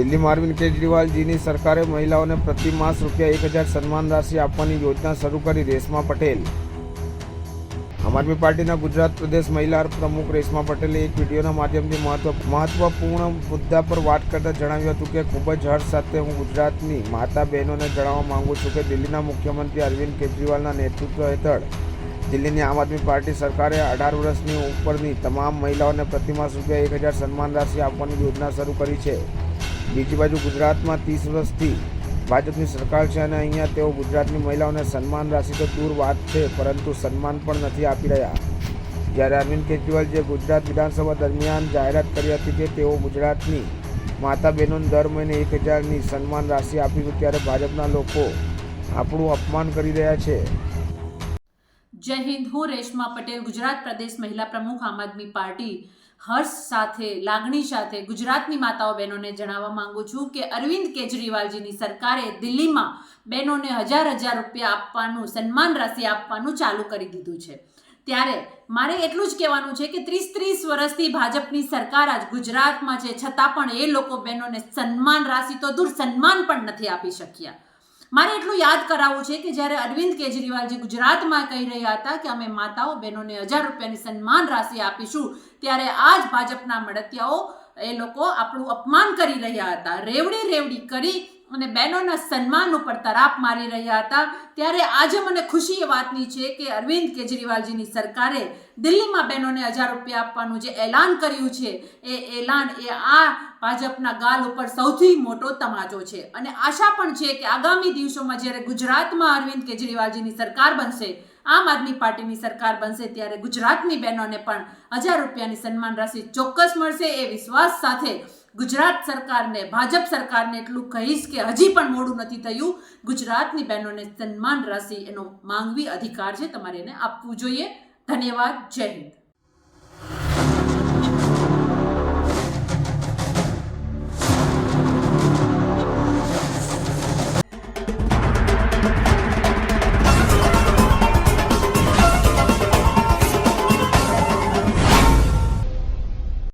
દિલ્હીમાં અરવિંદ કેજરીવાલજીની સરકારે મહિલાઓને પ્રતિ માસ રૂપિયા એક હજાર સન્માન રાશિ આપવાની યોજના શરૂ કરી રેશમા પટેલ. આમ આદમી પાર્ટીના ગુજરાત પ્રદેશ મહિલા પ્રમુખ રેશમા પટેલે એક વિડીયોના માધ્યમથી મહત્વ, મહત્વપૂર્ણ મુદ્દા પર વાત કરતા જણાવ્યું હતું કે ખૂબ જ હર્ષ સાથે હું ગુજરાતની માતા બહેનોને જણાવવા માંગુ છું કે દિલ્હીના મુખ્યમંત્રી અરવિંદ કેજરીવાલના નેતૃત્વ હેઠળ દિલ્હીની આમ આદમી પાર્ટી સરકારે અઢાર વર્ષની ઉપરની તમામ મહિલાઓને પ્રતિમાસ રૂપિયા એક હજાર સન્માન રાશિ આપવાની યોજના શરૂ કરી છે. બીજી બાજુ ગુજરાતમાં ત્રીસ વર્ષથી ભાજપની સરકાર છે અને અહીંયા તેઓ ગુજરાતની મહિલાઓને સન્માન રાશિ તો દૂર વાત છે, પરંતુ સન્માન પણ નથી આપી રહ્યા. જ્યારે અરવિંદ કેજરીવાલ જે ગુજરાત વિધાનસભા દરમિયાન જાહેરાત કરી હતી કે તેઓ ગુજરાતની માતા બહેનોને દર મહિને એક હજારની સન્માન રાશિ આપી હતી ત્યારે ભાજપના લોકો આપણું અપમાન કરી રહ્યા છે. જય હિન્દ, હું રેશમા પટેલ, ગુજરાત પ્રદેશ મહિલા પ્રમુખ આમ આદમી પાર્ટી. હર્ષ સાથે, લાગણી સાથે ગુજરાતની માતાઓ બહેનોને જણાવવા માંગુ છું કે અરવિંદ કેજરીવાલજીની સરકારે દિલ્હીમાં બહેનોને હજાર હજાર રૂપિયા આપવાનું, સન્માન રાશિ આપવાનું ચાલુ કરી દીધું છે. ત્યારે મારે એટલું જ કહેવાનું છે કે ત્રીસ ત્રીસ વર્ષથી ભાજપની સરકાર આજ ગુજરાતમાં છે, છતાં પણ એ લોકો બહેનોને સન્માન રાશિ તો દૂર સન્માન પણ નથી આપી શક્યા. મારે એટલું યાદ કરાવવું છે કે જ્યારે અરવિંદ કેજરીવાલજી ગુજરાતમાં કહી રહ્યા હતા કે અમે માતાઓ બહેનોને હજાર રૂપિયાની સન્માન રાશિ આપીશું, ત્યારે આ જ ભાજપના મળતિયાઓ એ લોકો આપણું અપમાન કરી રહ્યા હતા. રેવડી રેવડી કરી અને બહેનોના સન્માન ઉપર તરાપ મારી રહ્યા હતા. ત્યારે આજે મને ખુશી એ વાતની છે કે અરવિંદ કેજરીવાલજીની સરકારે દિલ્હીમાં બહેનોને હજાર રૂપિયા આપવાનું જે એલાન કર્યું છે, એ એલાન એ આ ભાજપના ગાલ ઉપર સૌથી મોટો તમાચો છે. અને આશા પણ છે કે આગામી દિવસોમાં જ્યારે ગુજરાતમાં અરવિંદ કેજરીવાલજીની સરકાર બનશે આમ આદમી પાર્ટીની સરકાર બનશે ત્યારે ગુજરાતની બહેનોને પણ હજાર રૂપિયાની સન્માન રાશિ ચોક્કસ મળશે એ વિશ્વાસ સાથે ગુજરાત સરકારને, ભાજપ સરકારને એટલું કહીશ કે હજી પણ મોડું નથી થયું. ગુજરાતની બહેનોને સન્માન રાશિ એનો માંગવી અધિકાર છે, તમારે એને આપવું જોઈએ. ધન્યવાદ. જય હિન્દ.